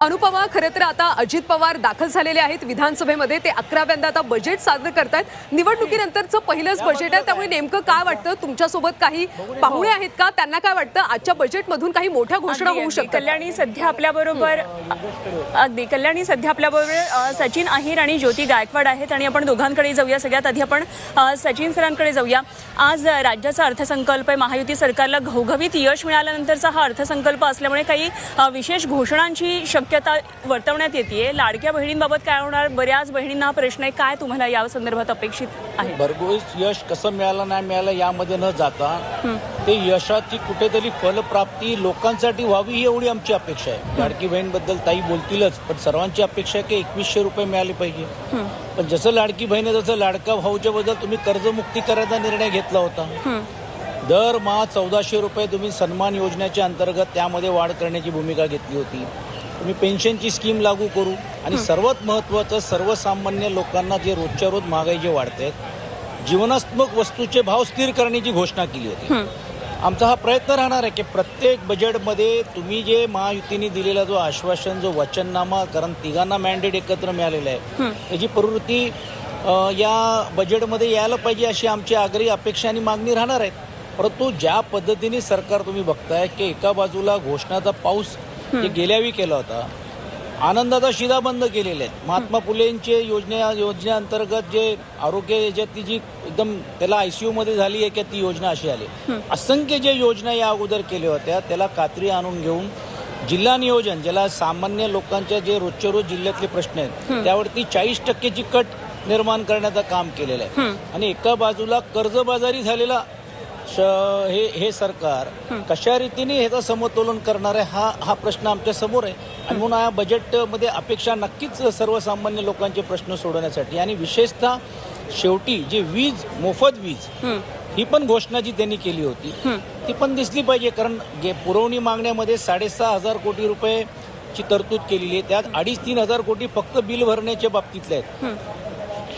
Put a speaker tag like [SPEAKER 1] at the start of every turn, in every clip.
[SPEAKER 1] अनुपमा खरं तर आता अजित पवार दाखल झालेले आहेत विधानसभेमध्ये. ते अकराव्यांदा आता बजेट सादर करतायत. निवडणुकीनंतरचं पहिलंच बजेट आहे. त्यामुळे नेमकं काय वाटतं? तुमच्यासोबत काही पाहुणे आहेत का? त्यांना काय वाटतं? आजच्या बजेटमधून काही मोठ्या घोषणा होऊ. शकतात.
[SPEAKER 2] कल्याणी सध्या आपल्याबरोबर अगदी. कल्याणी सध्या आपल्याबरोबर सचिन अहिर आणि ज्योती गायकवाड आहेत आणि आपण दोघांकडे जाऊया. सगळ्यात आधी आपण सचिन सरांकडे जाऊया. आज राज्याचा अर्थसंकल्प आहे. महायुती सरकारला घवघवीत यश मिळाल्यानंतरचा हा अर्थसंकल्प असल्यामुळे काही विशेष घोषणांची शक्यता वर्तवण्यात येते लाडक्या बहिणींबाबत काय होणार? बऱ्याच बहिणींना हा प्रश्न आहे. काय तुम्हाला या संदर्भात अपेक्षित आहे?
[SPEAKER 3] भरघोस यश कसं मिळालं नाही मिळालं यामध्ये न जाता ते यशाची कुठेतरी फलप्राप्ती लोकांसाठी व्हावी ही एवढी आमची अपेक्षा आहे. लाडकी बहीणबद्दल ताई बोलतीलच पण सर्वांची अपेक्षा आहे की एकवीसशे रुपये मिळाले पाहिजे. पण जसं लाडकी बहीण आहे तसं लाडका भाऊच्या बद्दल तुम्ही कर्जमुक्ती करायचा निर्णय घेतला होता. दर माह चौदाशे रुपये तुम्ही सन्मान योजनेच्या अंतर्गत त्यामध्ये वाढ करण्याची भूमिका घेतली होती. तुम्ही पेन्शनची स्कीम लागू करू. आणि सर्वात महत्त्वाचं सर्वसामान्य लोकांना जे रोजच्या रोज महागाई जे वाढते आहेत जीवनात्मक वस्तूचे भाव स्थिर करण्याची घोषणा केली होती. आमचा हा प्रयत्न राहणार आहे की प्रत्येक बजेटमध्ये तुम्ही जे महायुतीने दिलेला जो आश्वासन जो वचननामा कारण तिघांना मॅन्डेट एकत्र मिळालेलं आहे त्याची प्रवृत्ती या बजेटमध्ये यायला पाहिजे अशी आमची आग्रही अपेक्षा आणि मागणी राहणार आहे. परंतु ज्या पद्धतीने सरकार तुम्ही बघताय की एका बाजूला घोषणाचा पाऊस जे गेल्यावेळी केला होता. आनंदाचा शिदा बंद केलेले आहेत. महात्मा फुलेंचे योजने योजनेअंतर्गत जे आरोग्य याच्यातली जी एकदम त्याला आयसीयू मध्ये झाली आहे की ती योजना अशी आली. असंख्य जे योजना या अगोदर केल्या होत्या त्याला कात्री आणून घेऊन जिल्हा नियोजन ज्याला सामान्य लोकांच्या जे रोजच्या रोज जिल्ह्यातले प्रश्न आहेत त्यावरती चाळीस टक्केची कट निर्माण करण्याचं काम केलेलं आहे. आणि एका बाजूला कर्जबाजारी झालेला हे हे सरकार कशा रीतीने ह्याचं समतोलन करणार आहे हा हा प्रश्न आमच्यासमोर आहे. आणि म्हणून या बजेटमध्ये अपेक्षा नक्कीच सर्वसामान्य लोकांचे प्रश्न सोडवण्यासाठी आणि विशेषतः शेवटी जी वीज मोफत वीज ही. पण घोषणा जी त्यांनी केली होती ती पण दिसली पाहिजे. कारण पुरवणी मागण्यामध्ये साडेसहा हजार कोटी रुपये ची तरतूद केलेली आहे. त्यात अडीच तीन हजार कोटी फक्त बिल भरण्याच्या बाबतीतले आहेत.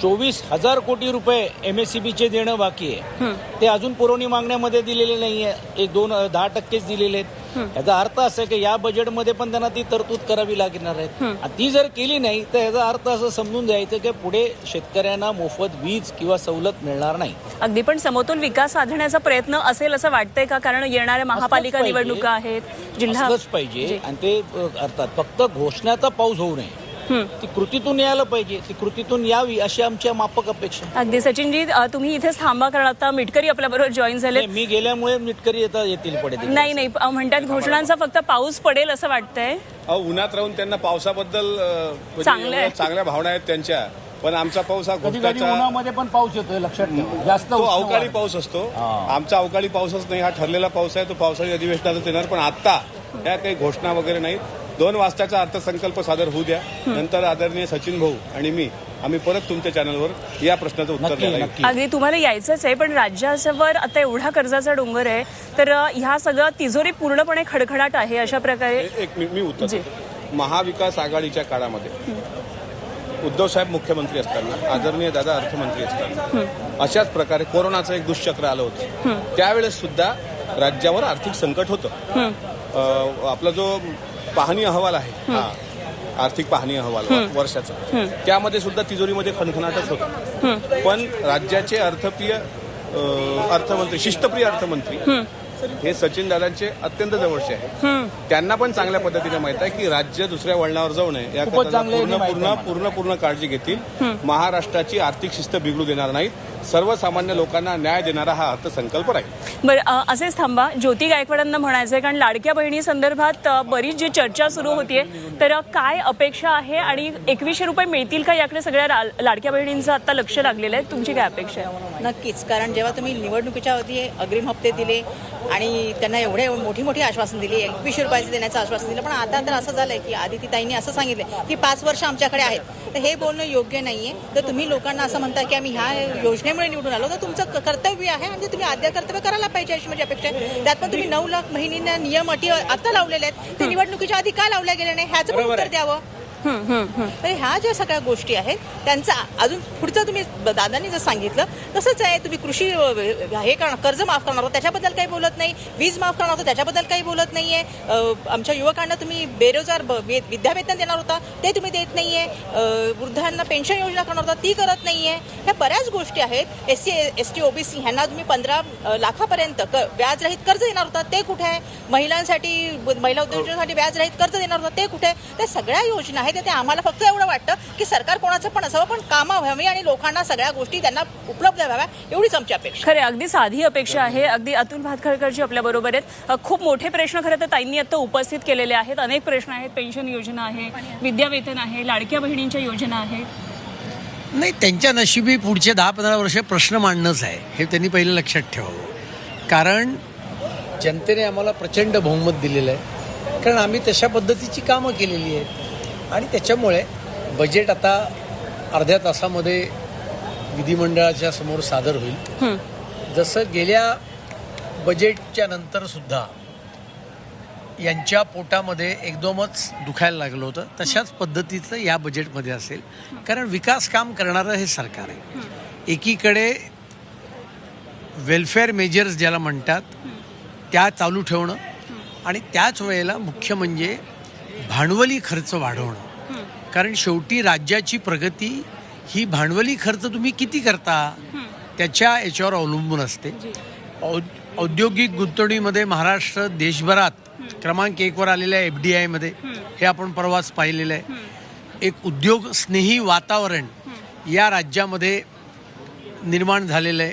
[SPEAKER 3] चोवीस हजार कोटी रुपये एम एस सी बीचे देणं बाकी आहे. ते अजून पुरवणी मागण्यामध्ये दिलेले नाहीये. एक दोन दहा टक्केच दिलेले आहेत. याचा अर्थ असा की या बजेटमध्ये पण त्यांना ती तरतूद करावी लागणार आहे. ती जर केली नाही तर याचा अर्थ असं समजून द्यायचं की पुढे शेतकऱ्यांना मोफत वीज किंवा सवलत मिळणार नाही.
[SPEAKER 2] अगदी पण समतोल विकास साधण्याचा प्रयत्न असेल असं वाटतंय का? कारण येणाऱ्या महापालिका. निवडणुका आहेत जिल्हा
[SPEAKER 3] पाहिजे. आणि ते अर्थात फक्त घोषणाचा पाऊस होऊ नये. ती कृतीतून यायला पाहिजे ती कृतीतून यावी अशी आमच्या मापक अपेक्षा.
[SPEAKER 2] अगदी. सचिनजी तुम्ही इथेच थांबा कारण आता मिटकरी आपल्याबरोबर जॉईन झाले
[SPEAKER 3] नाही, मी गेल्यामुळे मिटकरी येता येतील पुढे तिकडे.
[SPEAKER 2] नाही नाही. म्हणतात घोषणांचा फक्त पाऊस पडेल असं वाटतंय.
[SPEAKER 4] उन्हात राहून त्यांना पावसाबद्दल म्हणजे चांगल्या भावना आहेत त्यांच्या. पण आमचा पाऊस हा
[SPEAKER 3] उन्हामध्ये पण पाऊस येतोय लक्षात जास्त
[SPEAKER 4] तो अवकाळी. पाऊस असतो.
[SPEAKER 3] हा.
[SPEAKER 4] आमचा अवकाळी पाऊसच नाही. हा ठरलेला पाऊस आहे. तो पावसाळी अधिवेशनातच येणार. पण आता या काही घोषणा वगैरे नाहीत. दोन वाजताचा अर्थसंकल्प सादर होऊ द्या. नंतर आदरणीय सचिन भाऊ आणि मी आम्ही परत तुमच्या चॅनलवर या प्रश्नाचं उत्तर द्यायला
[SPEAKER 2] अगदी तुम्हाला यायचंच आहे पण राज्यावर आता एवढा कर्जाचा डोंगर आहे तर ह्या सगळं तिजोरी पूर्णपणे खडखडाट आहे अशा प्रकारे?
[SPEAKER 4] एक मी मी उत्तर. महाविकास आघाडीच्या काळामध्ये उद्धव साहेब मुख्यमंत्री असताना आदरणीय दादा अर्थमंत्री असताना अशाच प्रकारे कोरोनाचं एक दुष्चक्र आलं होतं. त्यावेळेस सुद्धा राज्यावर आर्थिक संकट होतं. आपला जो पाहणी अहवाल आहे. हा. आर्थिक पाहणी अहवाल वर्षाचा. त्यामध्ये सुद्धा तिजोरीमध्ये खणखणाटच होतं. पण राज्याचे अर्थप्रिय अर्थमंत्री शिस्तप्रिय अर्थमंत्री हे. सचिन दादांचे अत्यंत जवळचे आहे त्यांना पण चांगल्या पद्धतीने माहीत आहे की राज्य दुसऱ्या वळणावर जाऊ नये. याकरता पूर्ण पूर्ण. पूर्ण पूर्ण काळजी घेतील. महाराष्ट्राची आर्थिक शिस्त बिघडू देणार नाहीत. सर्वसामान्य लोकांना न्याय देणारा हा अर्थसंकल्प राहील.
[SPEAKER 2] बरं असेच थांबा. ज्योती गायकवाडांना म्हणायचंय कारण लाडक्या बहिणी संदर्भात बरीच जी चर्चा सुरू होतीये. तर काय अपेक्षा आहे आणि एकवीसशे रुपये मिळतील का याकडे सगळ्या लाडक्या बहिणींचं आता लक्ष लागलेलं आहे. तुमची काय अपेक्षा आहे?
[SPEAKER 5] नक्कीच कारण जेव्हा तुम्ही निवडणुकीच्या आधी अग्रिम हप्ते दिले आणि त्यांना एवढे मोठी मोठी आश्वासन दिली एकवीसशे रुपयाचे देण्याचं आश्वासन दिलं पण आता तर असं झालंय की आदिती ताईंनी असं सांगितलं की पाच वर्ष आमच्याकडे आहेत. तर हे बोलणं योग्य नाहीये. तर तुम्ही लोकांना असं म्हणता की आम्ही ह्या योजनेमुळे निवडून आलो तर तुमचं कर्तव्य आहे आणि तुम्ही आद्य कर्तव्य करायला पाहिजे अशी माझी अपेक्षा आहे. त्यात पण तुम्ही नऊ लाख महिनींना नियम अटी आता लावलेले आहेत. ते निवडणुकीच्या आधी का लावल्या गेल्या नाही? ह्याचं पण उत्तर द्यावं. ह्या ज्या सगळ्या गोष्टी आहेत त्यांचा अजून पुढचं तुम्ही दादांनी जर सांगितलं तसंच आहे तुम्ही कृषी हे करणार कर्ज माफ करणार होता त्याच्याबद्दल काही बोलत नाही वीज माफ करणार होता त्याच्याबद्दल काही बोलत नाहीये. आमच्या युवकांना तुम्ही बेरोजगार विद्यावेतन देणार होता ते तुम्ही देत नाहीये. वृद्धांना पेन्शन योजना करणार होता ती करत नाहीये. ह्या बऱ्याच गोष्टी आहेत S C S T OBC ह्यांना तुम्ही पंधरा लाखापर्यंत क- व्याजरहित कर्ज देणार होता ते कुठे आहे? महिलांसाठी महिला उद्योजकांसाठी व्याजरहित कर्ज देणार होता ते कुठे आहे? त्या सगळ्या योजना आहेत ते आम्हाला फक्त एवढं वाटतं की सरकार कोणाचं पण असावं पण कामं व्हावी आणि लोकांना सगळ्या गोष्टी त्यांना उपलब्ध व्हाव्या एवढीच आमची अपेक्षा.
[SPEAKER 2] खरे अगदी साधी अपेक्षा आहे अगदी अतुल भातखळकरजी आपल्या बरोबर आहेत. खूप मोठे प्रश्न खरं तर ताईंनी आता उपस्थित केलेले आहेत. अनेक प्रश्न आहेत. पेन्शन योजना आहे विद्यावेतन आहे लाडक्या बहिणींच्या योजना आहेत.
[SPEAKER 6] नाही त्यांच्या नशिबी पुढचे दहा पंधरा वर्ष प्रश्न मांडणंच आहे. हे त्यांनी पहिलं लक्षात ठेवावं. कारण जनतेने आम्हाला प्रचंड बहुमत दिलेलं आहे. कारण आम्ही तशा पद्धतीची कामं केलेली आहेत. आणि त्याच्यामुळे बजेट आता अर्ध्या तासामध्ये विधिमंडळाच्या समोर सादर होईल. जसं गेल्या बजेटच्या नंतर सुद्धा यांच्या पोटामध्ये एकदमच दुखायला लागलं होतं. तशाच पद्धतीचं या बजेटमध्ये असेल. कारण विकास काम करणारं हे सरकार आहे. एकीकडे वेलफेअर मेजर्स ज्याला म्हणतात त्या चालू ठेवणं आणि त्याच वेळेला मुख्य म्हणजे भांडवली खर्च वाढवणं. कारण शेवटी राज्याची प्रगती ही भांडवली खर्च तुम्ही किती करता? त्याच्या याच्यावर अवलंबून असते. औ- औद्योगिक गुंतवणुकीमध्ये महाराष्ट्र देशभरात क्रमांक एकवर आलेल्या एफ डी आयमध्ये. हे आपण परवाच पाहिलेलं आहे. एक उद्योग स्नेही वातावरण या राज्यामध्ये निर्माण झालेलं आहे.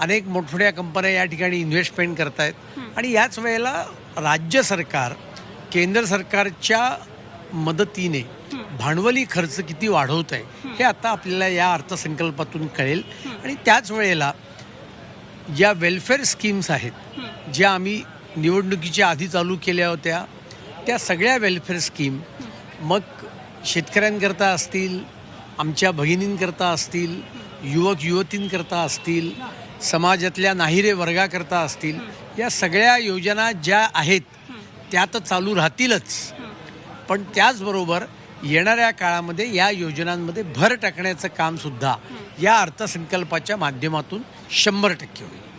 [SPEAKER 6] अनेक मोठमोठ्या कंपन्या या ठिकाणी इन्व्हेस्टमेंट करत आहेत आणि याच वेळेला राज्य सरकार केंद्र सरकारच्या मदतीने भांडवली खर्च किती वाढवत आहे हे आता आपल्याला या अर्थसंकल्पातून कळेल. आणि त्याच वेळेला ज्या वेलफेअर स्कीम्स आहेत ज्या आम्ही निवडणुकीच्या आधी चालू केल्या होत्या त्या सगळ्या वेलफेअर स्कीम मग शेतकऱ्यांकरता असतील आमच्या भगिनींकरता असतील युवक युवतींकरता असतील समाजातल्या नाहिरे वर्गाकरता असतील या सगळ्या योजना ज्या आहेत त्या तर चालू राहतीलच. पण त्याचबरोबर येणाऱ्या काळामध्ये या योजनांमध्ये भर टाकण्याचं कामसुद्धा या अर्थसंकल्पाच्या माध्यमातून शंभर टक्के होईल.